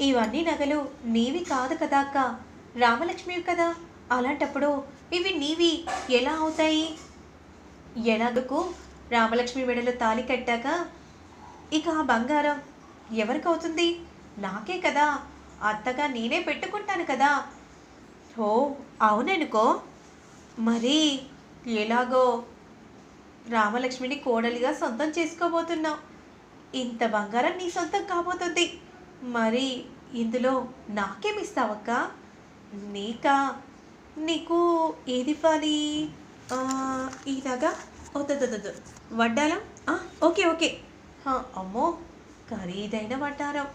ఇవన్నీ నగలు నీవి కాదు కదా అక్క. రామలక్ష్మివి కదా. అలాంటప్పుడు ఇవి నీవి ఎలా అవుతాయి? ఎలాగకు రామలక్ష్మి మెడలో తాళి కట్టాక ఇక ఆ బంగారం ఎవరికి అవుతుంది నాకే కదా. అత్తగా నేనే పెట్టుకుంటాను కదా. ఓ అవుననుకో. మరి ఎలాగో రామలక్ష్మిని కోడలిగా సొంతం చేసుకోబోతున్నావు. ఇంత బంగారం నీ సొంతం కాబోతుంది. మరి ఇందులో నాకేమిస్తావక్క? నీకా నీకు ఏది ఇవ్వాలి? ఇలాగా? ఈ వడ్డాలం? Okay okay. అమ్మో ఖరీదైన వడ్డారం?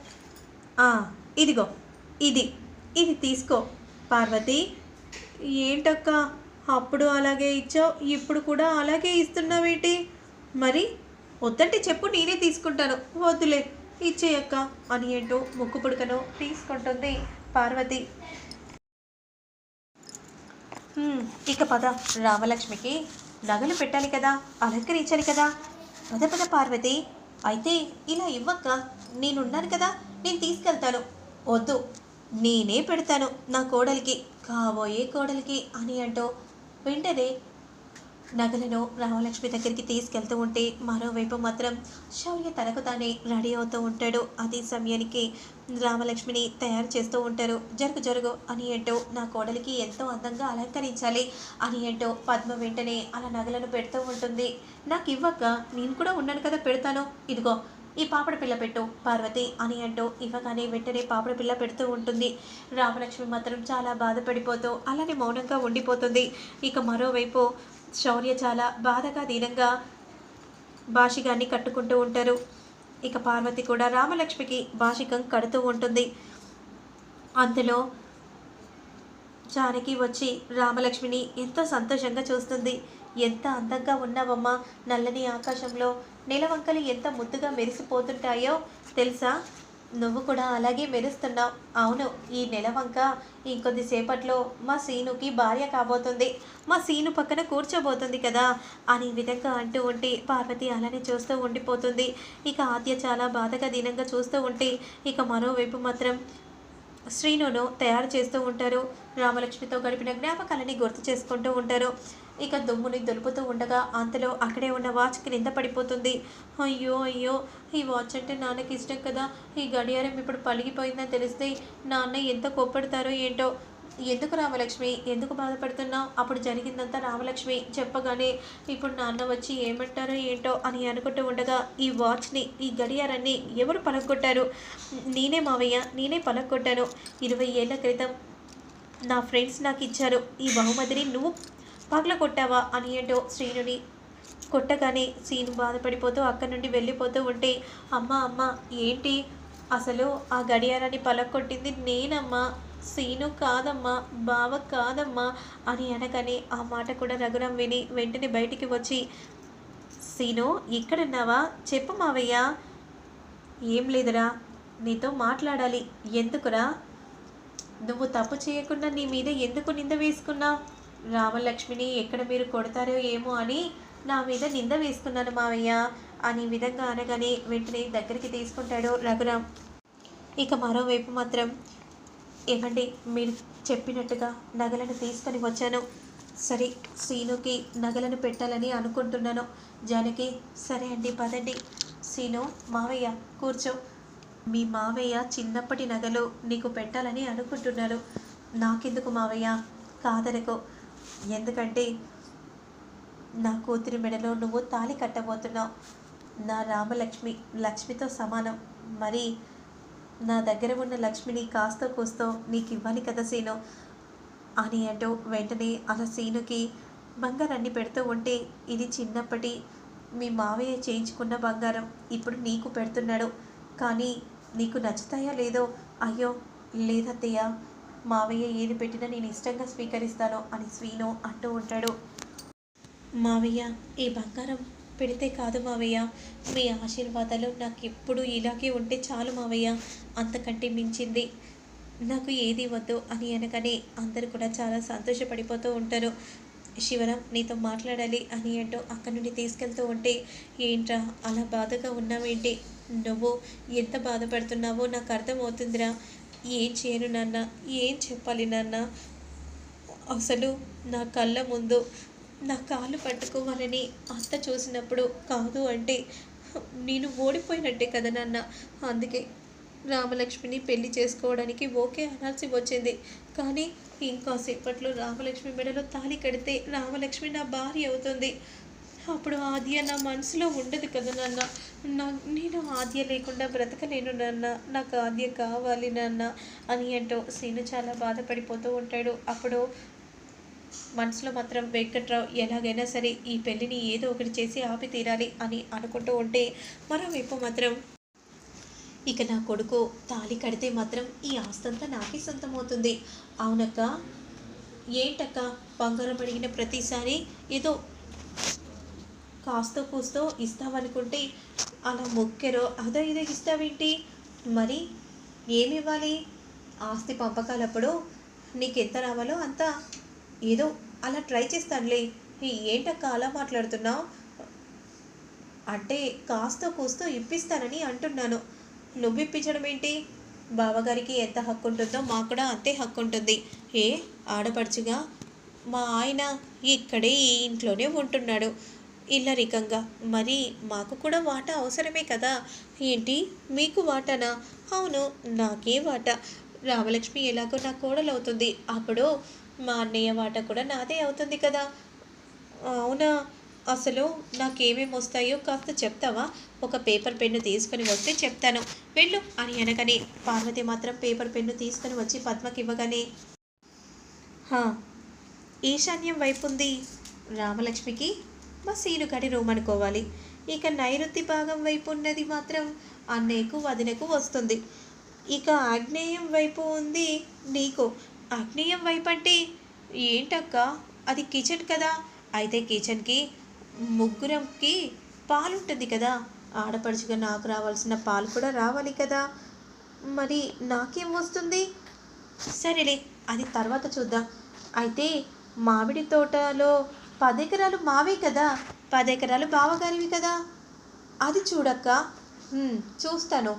ఇదిగో ఇది ఇది తీసుకో. పార్వతి ఏంటక్క? అప్పుడు అలాగే ఇచ్చావు ఇప్పుడు కూడా అలాగే ఇస్తున్నావేంటి? మరి వద్దంటే చెప్పు నేనే తీసుకుంటాను. వద్దులే. ఇచ్చేయక్క అని ఏంటో ముక్కు పుడకను తీసుకుంటుంది పార్వతి. ఇక పద. రామలక్ష్మికి నగలు పెట్టాలి కదా అలంకరించాలి కదా. పద పద పార్వతి. అయితే ఇలా ఇవ్వక్క నేనున్నాను కదా నేను తీసుకెళ్తాను. వద్దు నేనే పెడతాను నా కోడలికి కాబోయే కోడలికి అని అంటూ వెంటనే నగలను రామలక్ష్మి దగ్గరికి తీసుకెళ్తూ ఉంటే మరోవైపు మాత్రం శౌర్య తనకు తానే రెడీ అవుతూ ఉంటాడు. అదే సమయానికి రామలక్ష్మిని తయారు చేస్తూ ఉంటారు. జరుగు జరుగు అని ఏంటో నా కోడలికి ఎంతో అందంగా అలంకరించాలి అని ఏంటో పద్మ వెంటనే అలా నగలను పెడుతూ ఉంటుంది. నాకు ఇవ్వక నేను కూడా ఉన్నాను కదా పెడతాను. ఇదిగో ఈ పాపడ పిల్ల పెట్టు పార్వతి అని అంటూ ఇవ్వగానే వెంటనే పాపడ పిల్ల పెడుతూ ఉంటుంది. రామలక్ష్మి మాత్రం చాలా బాధపడిపోతూ అలానే మౌనంగా ఉండిపోతుంది. ఇక మరోవైపు శౌర్య చాలా బాధగా దీనంగా భాషిగాన్ని కట్టుకుంటూ ఉంటారు. ఇక పార్వతి కూడా రామలక్ష్మికి భాషికం కడుతూ ఉంటుంది. అందులో జానకి వచ్చి రామలక్ష్మిని ఎంతో సంతోషంగా చూస్తుంది. ఎంత అందంగా ఉన్నావమ్మా నల్లని ఆకాశంలో నెలవంకలు ఎంత ముద్దుగా మెరిసిపోతుంటాయో తెలుసా? నువ్వు కూడా అలాగే మెరుస్తున్నావు. అవును ఈ నెలవంక ఇంకొద్దిసేపట్లో మా సీనుకి భార్య కాబోతుంది. మా సీను పక్కన కూర్చోబోతుంది కదా అని విధంగా అంటూ ఉంటే పార్వతి అలానే చూస్తూ ఉండిపోతుంది. ఇక ఆద్య చాలా బాధగా దీనంగా చూస్తూ ఉంటే ఇక మరోవైపు మాత్రం శ్రీనును తయారు చేస్తూ ఉంటారు. రామలక్ష్మితో గడిపిన జ్ఞాపకాలని గుర్తు చేసుకుంటూ ఉంటారు. ఇక దుమ్ముని దులుపుతూ ఉండగా అంతలో అక్కడే ఉన్న వాచ్ క్రింద పడిపోతుంది. అయ్యో అయ్యో ఈ వాచ్ అంటే నాన్నకి ఇష్టం కదా. ఈ గడియారం ఇప్పుడు పలిగిపోయిందని తెలిస్తే నాన్న ఎంత కోప్పడతారో ఏంటో. ఎందుకు రామలక్ష్మి? ఎందుకు బాధపడుతున్నావు? అప్పుడు జరిగిందంతా రామలక్ష్మి చెప్పగానే ఇప్పుడు నాన్న వచ్చి ఏమంటారో ఏంటో అని అనుకుంటూ ఉండగా ఈ వాచ్ని ఈ గడియారాన్ని ఎవరు పలగొట్టారు? నేనే మావయ్య నేనే పలగొట్టాను. ఇరవై ఏళ్ళ క్రితం నా ఫ్రెండ్స్ నాకు ఇచ్చారు. ఈ బహుమతిని నువ్వు పగల కొట్టావా అని ఏంటో శ్రీనుని కొట్టగానే సీను బాధపడిపోతూ అక్కడి నుండి వెళ్ళిపోతూ ఉంటే అమ్మ అమ్మ ఏంటి? అసలు ఆ గడియారాన్ని పలకొట్టింది నేనమ్మా. సీను కాదమ్మా బావ కాదమ్మా అని అనగానే ఆ మాట కూడా రఘురాం విని వెంటనే బయటికి వచ్చి సీను ఇక్కడున్నావా? చెప్పు మావయ్య. ఏం లేదురా నీతో మాట్లాడాలి. ఎందుకురా? నువ్వు తప్పు చేయకుండా నీ మీద ఎందుకు నింద వేసుకున్నావు? రామలక్ష్మిని ఎక్కడ మీరు కొడతారో ఏమో అని నా మీద నింద వేసుకున్నాను మావయ్య. అని విధంగా అనగానే వెంటనే దగ్గరికి తీసుకుంటాడు రఘురామ్. ఇక మరోవైపు మాత్రం ఏమండి మీరు చెప్పినట్టుగా నగలను తీసుకొని వచ్చాను. సరే సీనుకి నగలను పెట్టాలని అనుకుంటున్నాను. జానకి సరే అండి పదండి. సీను మావయ్య కూర్చో. మీ మావయ్య చిన్నప్పటి నగలు నీకు పెట్టాలని అనుకుంటున్నాను నాకెందుకు మావయ్య? కాదనకు. ఎందుకంటే నా కూతురి మెడలో నువ్వు తాళి కట్టబోతున్నావు. నా రామలక్ష్మి లక్ష్మితో సమానం. మరి నా దగ్గర ఉన్న లక్ష్మిని కాస్తో కూస్తో నీకు ఇవ్వాలి కదా సీను? అని అంటూ వెంటనే అలా సీనుకి బంగారాన్ని పెడుతూ ఉంటే ఇది చిన్నప్పటి మీ మావయ్య చేయించుకున్న బంగారం. ఇప్పుడు నీకు పెడుతున్నాడు. కానీ నీకు నచ్చుతాయా లేదో? అయ్యో లేదత్తయ్య. మావయ్య ఏది పెట్టినా నేను ఇష్టంగా స్వీకరిస్తాను అని స్వీనో అంటూ ఉంటాడు. మావయ్య ఈ బంగారం పెడితే కాదు మావయ్య. మీ ఆశీర్వాదాలు నాకు ఎప్పుడు ఇలాగే ఉంటే చాలు మావయ్య. అంతకంటే మించింది నాకు ఏది వద్దు అని అనగానే అందరూ కూడా చాలా సంతోషపడిపోతూ ఉంటారు. శివరాం నీతో మాట్లాడాలి అని అంటూ అక్కడి నుండి తీసుకెళ్తూ ఉంటే ఏంట్రా అలా బాధగా ఉన్నావేంటి? నువ్వు ఎంత బాధపడుతున్నావో నాకు అర్థమవుతుందిరా. ఏం చేయను నాన్న? ఏం చెప్పాలి నాన్న? అసలు నా కళ్ళ ముందు నా కాళ్ళు పట్టుకోవాలని అత్త చూసినప్పుడు కాదు అంటే నేను ఓడిపోయినట్టే కదా నాన్న? అందుకే రామలక్ష్మిని పెళ్ళి చేసుకోవడానికి ఓకే అనాల్సి వచ్చింది. కానీ ఇంకాసేపట్లో రామలక్ష్మి మెడలో తాళి కడితే రామలక్ష్మి నా భార్య అవుతుంది. అప్పుడు ఆది నా మనసులో ఉండదు కదా నాన్న? నా నేను ఆద్య లేకుండా బ్రతకలేను నాన్న. నాకు ఆద్య కావాలి నాన్న అని అంటూ సీను చాలా బాధపడిపోతూ ఉంటాడు. అప్పుడు మనసులో మాత్రం వెంకట్రావు ఎలాగైనా సరే ఈ పెళ్ళిని ఏదో ఒకటి చేసి ఆపి తీరాలి అని అనుకుంటూ ఉంటే మరోవైపు మాత్రం ఇక నా కొడుకు తాళి కడితే మాత్రం ఈ ఆస్తంతా నాకే సొంతమవుతుంది. అవునక్క ఏంటక్క? బంగారం అడిగిన ప్రతిసారి ఏదో కాస్తో కూస్తో ఇస్తామనుకుంటే అలా మొక్కెరో? అదో ఇదో ఇస్తావేంటి? మరి ఏమి ఇవ్వాలి ఆస్తి పంపకాలప్పుడు నీకు ఎంత రావాలో అంత. ఏదో అలా ట్రై చేస్తానులే. ఏంటక్క అలా మాట్లాడుతున్నావు? అంటే కాస్త కూస్తో ఇప్పిస్తానని అంటున్నాను. నువ్వు ఇప్పించడం ఏంటి బావగారికి ఎంత హక్కు ఉంటుందో మాకు కూడా అంతే హక్కు ఉంటుంది ఏ? ఆడపడుచుగా? మా ఆయన ఇక్కడే ఈ ఇంట్లోనే ఉంటున్నాడు. ఇల్లరికంగా. మరి మాకు కూడా వాటా అవసరమే కదా? ఏంటి? మీకు వాటానా? అవును నాకే వాటా. రామలక్ష్మి ఎలాగో నా కోడలు అవుతుంది అప్పుడు మా అన్నయ్య వాట కూడా నాదే అవుతుంది కదా? అవునా? అసలు నాకేమేమి వస్తాయో కాస్త చెప్తావా? ఒక పేపర్ పెన్ను తీసుకొని వస్తే చెప్తాను. వెళ్ళు అని అనగానే పార్వతి మాత్రం పేపర్ పెన్ను తీసుకొని వచ్చి పద్మకి ఇవ్వగానే హా ఈశాన్యం వైపు ఉంది రామలక్ష్మికి. మా సీను గడి రూమ్ అనుకోవాలి ఇక నైరుతి భాగం వైపు ఉన్నది మాత్రం అన్నయ్యకు వదినకు వస్తుంది. ఇక ఆగ్నేయం వైపు ఉంది నీకు. ఆగ్నేయం వైపు అంటే ఏంటక్క? అది కిచెన్ కదా. అయితే కిచెన్కి ముగ్గురంకి పాలు ఉంటుంది కదా. ఆడపడుచుగా నాకు రావాల్సిన పాలు కూడా రావాలి కదా. మరి నాకేం వస్తుంది? సరేలే అది తర్వాత చూద్దాం. అయితే మామిడి తోటలో పది ఎకరాలు మావే కదా? పది ఎకరాలు బావగారివి కదా? అది చూడక్క. చూస్తాను.